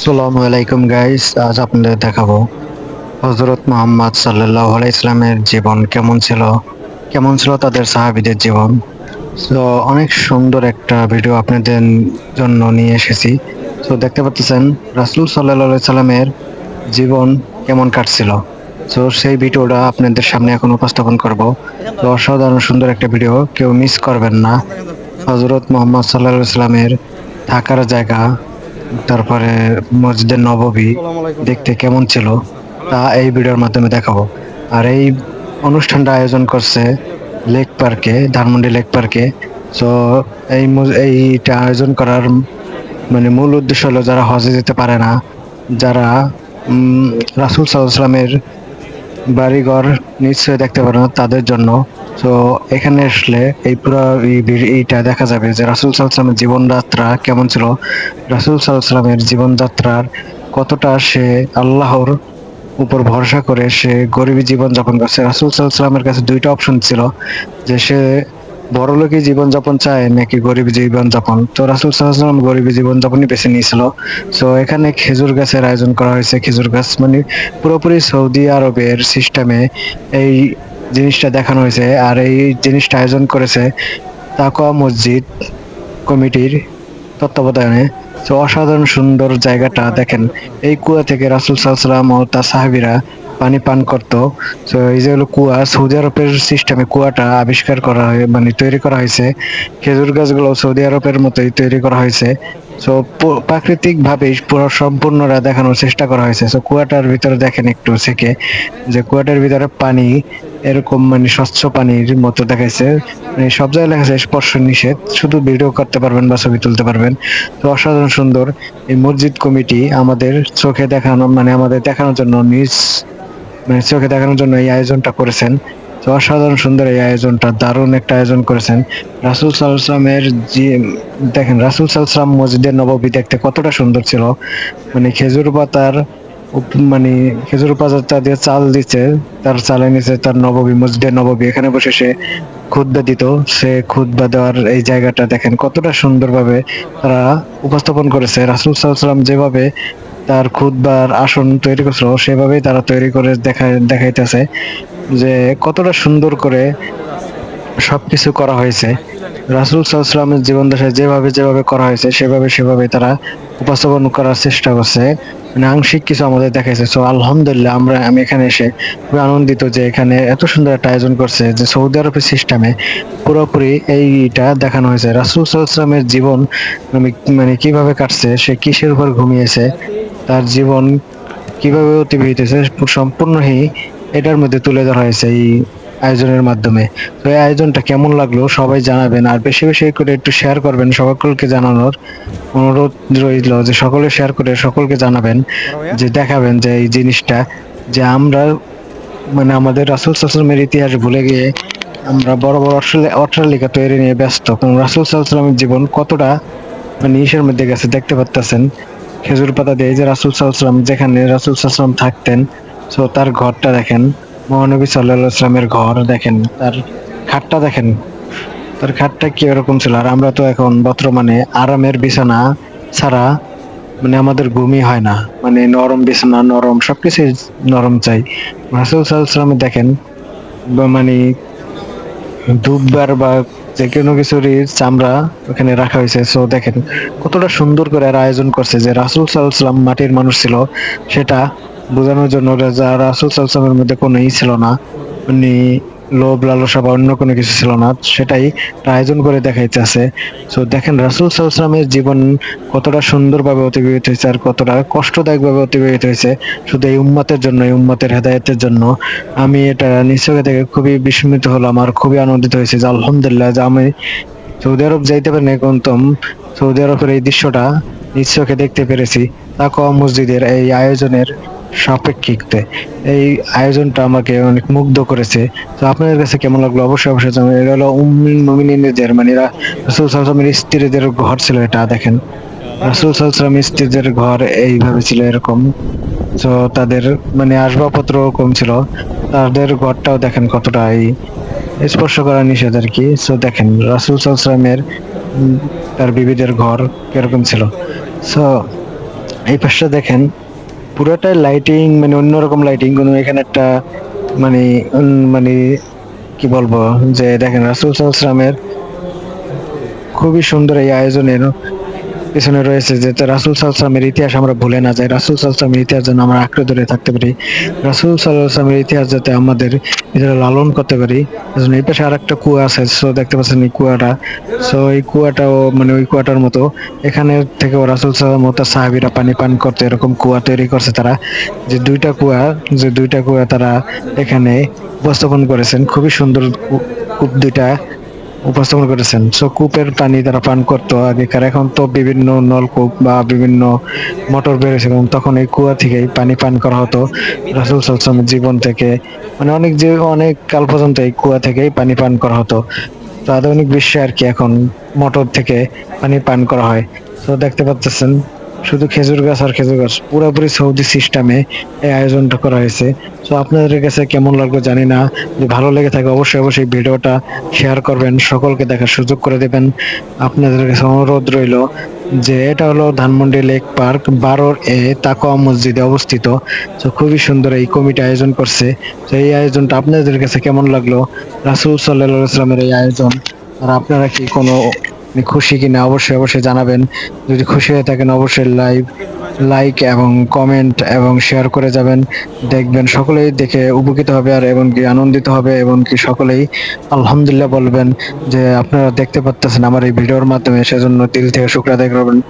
আসসালামু আলাইকুম গাইস আজ আপনাদের দেখাবো হজরত মোহাম্মদ সাল্লাহ ইসলামের জীবন কেমন ছিল কেমন ছিল তাদের সাহাবিদের জীবন। তো অনেক সুন্দর একটা ভিডিও আপনাদের জন্য নিয়ে এসেছি। তো দেখতে পাচ্ছেন, রাসুল সাল্লাহ সাল্লামের জীবন কেমন কাটছিল। তো সেই ভিডিওটা আপনাদের সামনে এখন উপস্থাপন করব। তো, অসাধারণ সুন্দর একটা ভিডিও কেউ মিস করবেন না। হজরত মোহাম্মদ সাল্লাহ ইসলামের থাকার জায়গা তারপরে মসজিদে নববী দেখতে কেমন ছিল তা এই ভিডিওর মাধ্যমে দেখাবো। আর এই অনুষ্ঠানটা আয়োজন করছে লেক পার্কে ধানমন্ডি লেক পার্কে। তো এই এইটা আয়োজন করার মানে মূল উদ্দেশ্য হলো যারা হজে যেতে পারে না যারা রাসূল সাল্লামের বাড়িঘর নিশ্চয়ই দেখতে পারে না তাদের জন্য তো এখানে আসলে এই পুরো এই এইটা দেখা যাবে যে রাসুল সাল্লামের জীবনযাত্রা কেমন ছিল। রাসুল সাল্লামের জীবনযাত্রার কতটা সে আল্লাহর উপর ভরসা করে সে গরিবী জীবন যাপন করছে। রাসুল সাল্লামের কাছে দুইটা অপশন ছিল, যে সে বড়লোকি জীবন যাপন চায় নাকি গরিব জীবনযাপন। তো রাসুল সাল্লাম গরিবী জীবন যাপনই বেছে নিয়েছিল। তো এখানে খেজুর গাছের আয়োজন করা হয়েছে। খেজুর গাছ মানে পুরোপুরি সৌদি আরবের সিস্টেমে এই জিনিসটা দেখানো হয়েছে আর এই জিনিসটা আয়োজন করেছে তাকওয়া মসজিদ কমিটির তত্ত্বাবধানে। তো অসাধারণ সুন্দর জায়গাটা দেখেন। এই কুয়া থেকে রাসুল সাল্লাম ও তার সাহাবিরা পানি পান করত। তো এই যে হলো কুয়া, সৌদি আরবের সিস্টেমে কুয়াটা আবিষ্কার করা হয় মানে তৈরি করা হয়েছে। খেজুর গাছগুলো সৌদি আরবের মতোই তৈরি করা হয়েছে। তো প্রাকৃতিক ভাবে পুরো সম্পূর্ণটা দেখানোর চেষ্টা করা হয়েছে। সো কুয়াটার ভিতরে দেখেন একটু থেকে যে কুয়াটার ভিতরে পানি, এরকম মানে স্বচ্ছ পানির মতো দেখাইছে। মানে সব জায়গায় লেখা আছে, স্পর্শ নিষেধ। শুধু ভিডিও করতে পারবেন বা ছবি তুলতে পারবেন। তো অসাধারণ সুন্দর এই মসজিদ কমিটি আমাদের চোখে দেখানো মানে আমাদের দেখানোর জন্য, নিজ মানে চোখে দেখানোর জন্য এই আয়োজনটা করেছেন। তো অসাধারণ সুন্দর এই আয়োজনটা, দারুণ একটা আয়োজন করেছেন। রাসুল সাল্লামের যে, দেখেন, রাসুল সাল্লাম মসজিদের নববী দেখতে কতটা সুন্দর ছিল। মানে খেজুর পাতার মানে খেজুর পাতা দিয়ে চাল দিচ্ছে তার চালে নিচে তার নববী মসজিদের নববী এখানে বসে সে খুতবা দিত। সে খুতবা দেওয়ার এই জায়গাটা দেখেন কতটা সুন্দরভাবে তারা উপস্থাপন করেছে। রাসুল সাল্লাম যেভাবে তার খুতবার আসন তৈরি করছিল, সেভাবেই তারা তৈরি করে দেখা, দেখাইতেছে। যে কতটা সুন্দর করে সবকিছু করা হয়েছে। রাসুল সাল্লামের জীবন দশায় যেভাবে যেভাবে করা হয়েছে, সেভাবে সেভাবে তারা উপস্থাপন করার চেষ্টা করছে। মানে আংশিক কিছু আমাদের দেখাইছে। সো আলহামদুলিল্লাহ আমরা, আমি এখানে এসে খুবই আনন্দিত যে এখানে এত সুন্দর একটা আয়োজন করছে যে সৌদি আরবের সিস্টেমে পুরোপুরি এইটা দেখানো হয়েছে। রাসুল সাল্লামের জীবন মানে মানে কীভাবে কাটছে, সে কিসের উপর ঘুমিয়েছে, তার জীবন কীভাবে অতিবাহিত হয়েছে সম্পূর্ণই এটার মধ্যে তুলে ধরা হয়েছে এই আয়োজনের মাধ্যমে। তো এই আয়োজনটা কেমন লাগল সবাই জানাবেন আর বেশি বেশি করে একটু শেয়ার করবেন সকলকে জানানোর অনুরোধ রইল যে সকলে শেয়ার করে সকলকে জানাবেন যে দেখাবেন যে এই জিনিসটা যে আমরা মানে আমাদের রাসুল সাল্লামের ইতিহাস ভুলে গিয়ে আমরা বড় বড় অট্টালি- অট্টালিকা তৈরি নিয়ে ব্যস্ত। কারণ রাসুল সাল্লামের জীবন কতটা মানে ইসের মধ্যে গেছে দেখতে পাচ্তেছেন খেজুর পাতা দিয়ে যে রাসুল সাল্লাম যেখানে রাসুল সাল্লাম থাকতেন তো তার ঘরটা দেখেন। মহানবী সাল্লাহ ইসলামের ঘর দেখেন। তার খাটটা দেখেন। তার খাটটা কি এরকম ছিল? আর আমরা তো এখন বর্তমানে আরামের বিছানা ছাড়া মানে আমাদের ঘুমই হয় না। মানে নরম বিছানা, নরম সবকিছু নরম চাই। রাসুল সাল্লাম দেখেন মানে দুধবার বা যে কোনো কিছুরই চামড়া ওখানে রাখা হয়েছে। সো দেখেন কতটা সুন্দর করে এরা আয়োজন করছে যে রাসুল সাল্লাম মাটির মানুষ ছিল। সেটা বোঝানোর জন্য রাসুল সাল্লামের মধ্যে কোনো ই ছিল না উনি লোভ, লালসা বা অন্য কোনো কিছু ছিল না, সেটাই আয়োজন করে দেখাইতেছে। সো দেখেন, রাসুল সাল্লামের জীবন কতটা সুন্দরভাবে অতিবাহিত হয়েছে আর কতটা কষ্টদায়কভাবে অতিবাহিত হয়েছে শুধু এই উম্মতের জন্য, এই উম্মতের হেদায়েতের জন্য। আমি এটা নিশ্চয় থেকে খুবই বিস্মিত হলাম আর খুবই আনন্দিত হয়েছে যে আলহামদুলিল্লাহ যে আমি সৌদি আরব যাইতে পারি না কিন্তু সৌদি আরবের এই দৃশ্যটা নিশ্চয়কে দেখতে পেরেছি। তা তাকওয়া মসজিদের এই আয়োজনের সাপেক্ষিকতে। এই আয়োজনটা আমাকে অনেক মুগ্ধ করেছে। তো আপনাদের কাছে কেমন লাগল? অবশ্যই অবশ্যই জানাবেন। এটা হলো উম্মিন মুমিনিনদের মানে রাসূল আলাইহি স্ত্রীদের ঘর ছিল এটা দেখেন। রাসূল ওয়াসাল্লামের স্ত্রীদের ঘর এইভাবে ছিল এরকম। তো তাদের মানে আসবাবপত্র কম ছিল। তাদের ঘরটাও দেখেন কতটা এই স্পর্শ করা নিষেধ আর কি। সো দেখেন, রাসুল সাল্লামের তার বিবিদের ঘর কীরকম ছিল। সো এই পাশটা দেখেন পুরোটাই লাইটিং মানে অন্যরকম লাইটিং কোনো এখানে একটা মানে মানে কি বলব, যে দেখেন রাসুল সাল্লামের খুবই সুন্দর এই আয়োজনের পিছনে রয়েছে যে রাসুল সাল্লামের ইতিহাস আমরা ভুলে না যাই। রাসুল সাল্লামের ইতিহাস যেন আমরা আঁকড়ে ধরে থাকতে পারি। রাসুল সাল্লামের ইতিহাস যাতে আমাদের নিজেরা লালন করতে পারি। এই পাশে আর একটা কুয়া আছে, সো দেখতে পাচ্ছেন এই কুয়াটা। সো এই কুয়াটাও মানে ওই কুয়াটার মতো। এখানে থেকে রাসুল সাল্লাম ও তার সাহাবিরা পানি পান করতে এরকম কুয়া তৈরি করছে তারা। যে দুইটা কুয়া, যে দুইটা কুয়া তারা এখানে উপস্থাপন করেছেন। খুবই সুন্দর কূপ দুইটা উপস্থাপন করেছেন। সো কূপের পানি তারা পান করতো আগেকার। এখন তো বিভিন্ন নলকূপ বা বিভিন্ন মোটর বেড়েছে এবং তখন এই কুয়া থেকেই পানি পান করা হতো। রাসুল সাল্লামের জীবন থেকে মানে অনেক যে, অনেক কাল পর্যন্ত এই কুয়া থেকেই পানি পান করা হতো। তো আধুনিক বিশ্বে আর কি এখন মোটর থেকে পানি পান করা হয়। তো দেখতে পাচ্ছেন শুধু খেজুর গাছ আর খেজুর গাছ, পুরোপুরি সৌদি সিস্টেমে এই আয়োজনটা করা হয়েছে। তো আপনাদের কাছে কেমন লাগল জানি না। যদি ভালো লেগে থাকে, অবশ্যই অবশ্যই ভিডিওটা শেয়ার করবেন, সকলকে দেখার সুযোগ করে দেবেন। আপনাদের কাছে অনুরোধ রইল যে, এটা হলো ধানমন্ডি লেক পার্ক, বারোর এ তাকোয়া মসজিদে অবস্থিত। তো খুবই সুন্দর এই কমিটি আয়োজন করছে। তো এই আয়োজনটা আপনাদের কাছে কেমন লাগল? রাসুল সাল্লাহ সাল্লামের এই আয়োজন, আর আপনারা কি কোনো মানে খুশি কিনা অবশ্যই অবশ্যই জানাবেন। যদি খুশি হয়ে থাকেন অবশ্যই লাইভ লাইক এবং কমেন্ট এবং শেয়ার করে যাবেন। দেখবেন সকলেই দেখে উপকৃত হবে আর এবং কি আনন্দিত হবে এবং কি সকলেই আলহামদুলিল্লাহ বলবেন যে আপনারা দেখতে পারতেছেন আমার এই ভিডিওর মাধ্যমে। সেজন্য দিল থেকে শুক্রাদায় করবেন।